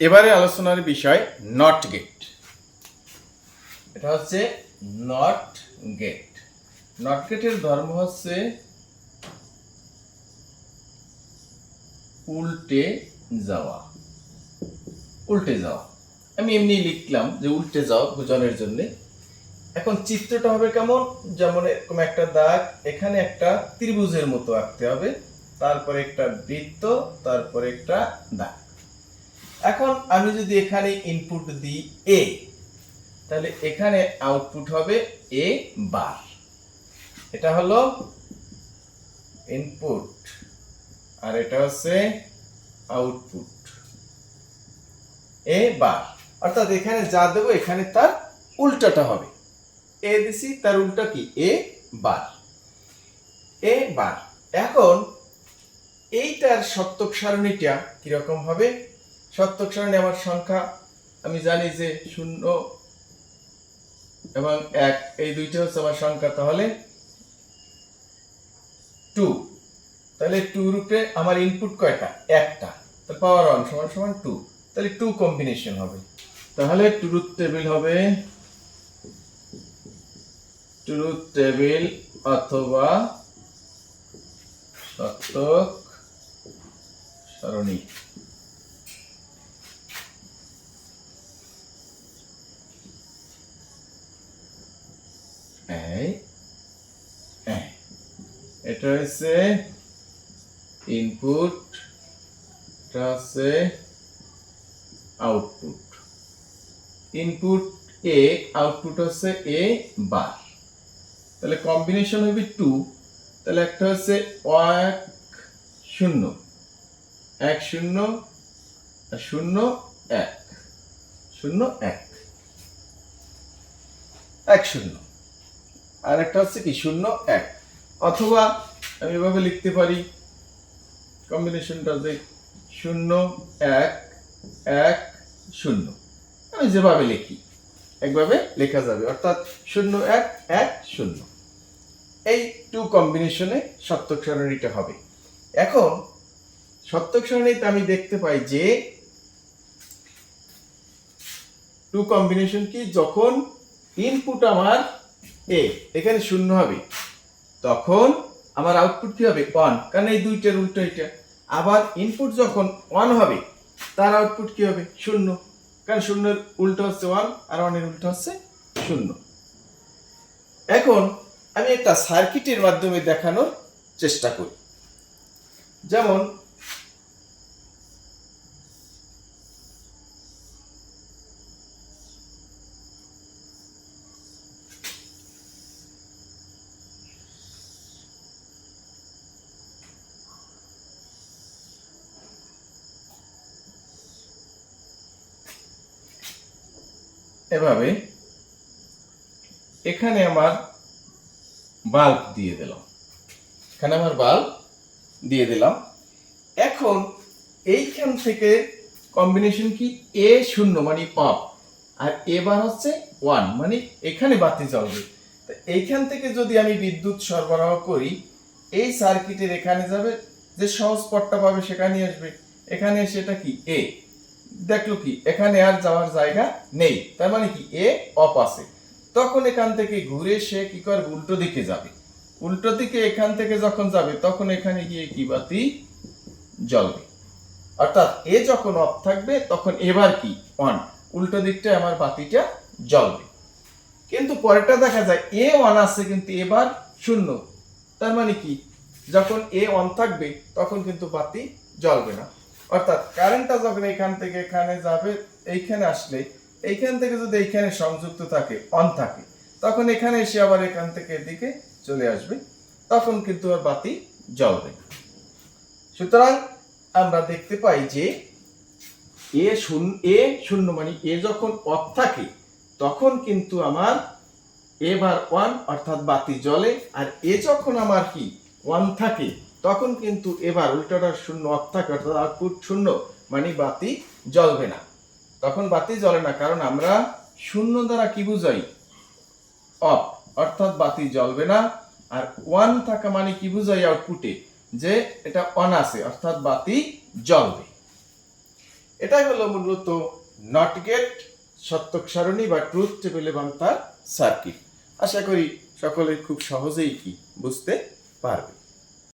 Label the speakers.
Speaker 1: এবারে আলোচনার বিষয় নট গেট এটা হচ্ছে নট গেট নট গেটের ধর্ম হচ্ছে উল্টে যাওয়া। উল্টে যাওয়া। আমি এমনি লিখলাম যে উল্টে যাওয়া বোঝানোর জন্য। এখন চিত্রটা হবে কেমন? যেমন এরকম একটা দাগ, এখানে একটা ত্রিভুজের মতো আঁকতে হবে, তারপরে একটা বৃত্ত, তারপরে একটা দাগ। এখন আমি যদি এখানে ইনপুট দিই এ তাহলে এখানে আউটপুট হবে এ বার এটা হলো ইনপুট আর এটা হচ্ছে আউটপুট এ বার অর্থাৎ এখানে যা দেবো, এখানে তার উল্টাটা হবে। এ দিছি, তার উল্টা কি? এ বার এ বার এখন এইটার সত্যক সারণীটা কীরকম হবে? সত্যক সারণী আমার সংখ্যা আমি জানি যে শূন্য এবং এক। এই দুইটা হচ্ছে আমার সংখ্যা, তাহলে টু তাহলে টু রূপে আমার ইনপুট কয়টা? একটা। তো পাওয়ার ওয়ান সমান সমান টু তাহলে টু কম্বিনেশন হবে। তাহলে ট্রুথ টেবিল হবে ট্রুথ টেবিল অথবা সত্যক সারণী এই এই। এটা হচ্ছে ইনপুট এটা হচ্ছে আউটপুট ইনপুট এ আউটপুট হচ্ছে এ বার তাহলে কম্বিনেশন হবে টু তাহলে একটা হচ্ছে এক শূন্য এক শূন্য, আর শূন্য এক শূন্য এক। এক শূন্য। আর একটা হচ্ছে কি, শূন্য এক। অথবা আমি এভাবে লিখতে পারি। কম্বিনেশনটা যে শূন্য, এক এক, শূন্য। আমি যেভাবে লিখি, একভাবে লেখা যাবে। অর্থাৎ শূন্য, এক এক, শূন্য। এই টু কম্বিনেশনে সত্যক সারণীটা হবে। এখন সত্যক সারণীতে আমি দেখতে পাই যে টু কম্বিনেশন কি? যখন ইনপুট আমার এ এখানে শূন্য হবে। তখন আমার আউটপুট কী হবে? ওয়ান কারণ এই দুইটার উল্টো এটা। আবার ইনপুট যখন ওয়ান হবে, তার আউটপুট কি হবে? শূন্য। কারণ শূন্যের উল্টো হচ্ছে ওয়ান আর ওয়ানের উল্টো হচ্ছে শূন্য। এখন আমি একটা সার্কিটের মাধ্যমে দেখানোর চেষ্টা করি। যেমন এভাবে এখানে আমার বাল্ব দিয়ে দিলাম। এখানে আমার বাল্ব দিয়ে দিলাম। এখন এইখান থেকে কম্বিনেশন কি? এ শূন্য মানে পাপ। আর এবার হচ্ছে ওয়ান মানে এখানে বাতি জ্বলবে তো এইখান থেকে যদি আমি বিদ্যুৎ সরবরাহ করি, এই সার্কিটের এখানে যাবে, যে সহজ পটটা পাবে সেখানে আসবে। এখানে সেটা কি? এ দেখল কি, এখানে আর যাওয়ার জায়গা নেই। তার মানে কি, এ অফ আছে তখন এখান থেকে ঘুরে সে কি করে উল্টো দিকে যাবে। উল্টো দিকে এখান থেকে যখন যাবে, তখন এখানে গিয়ে কি বাতি জ্বলবে। অর্থাৎ এ যখন অফ থাকবে, তখন এবার কি অন উল্টো দিকটায় আমার বাতিটা জ্বলবে। কিন্তু পরেরটা দেখা যায়, এ অন আছে কিন্তু এবার শূন্য। তার মানে কি, যখন এ অন থাকবে, তখন কিন্তু বাতি জ্বলবে না। অর্থাৎ কারেন্টটা যখন এখান থেকে এখানে যাবে, এইখানে আসলে, এইখান থেকে যদি এইখানে সংযুক্ত থাকে অন থাকে, তখন এখানে এসে আবার এখান থেকে এদিকে চলে আসবে, তখন কিন্তু আর বাতি জ্বলবে সুতরাং আমরা দেখতে পাই যে, এ শূন্য এ শূন্য মানে এ যখন অফ থাকে, তখন কিন্তু আমার এ এবার ওয়ান অর্থাৎ বাতি জ্বলে, আর এ যখন আমার কি ওয়ান থাকে তখন কিন্তু এবার উল্টাটা শূন্য অফ অর্থাৎ আউটপুট শূন্য মানে বাতি জ্বলবে না। তখন বাতি জ্বলে না, কারণ আমরা শূন্য দ্বারা কি বুঝাই? অফ অর্থাৎ বাতি জ্বলবে না। আর ওয়ান থাকা মানে কি বুঝাই আউটপুটে যে এটা অন আছে, অর্থাৎ বাতি জ্বলবে। এটাই হলো মূলত নট গেট সত্যক সারণী বা ট্রুথ টেবিল এবং তার সার্কিট আশা করি সকলে খুব সহজেই কি বুঝতে পারবে।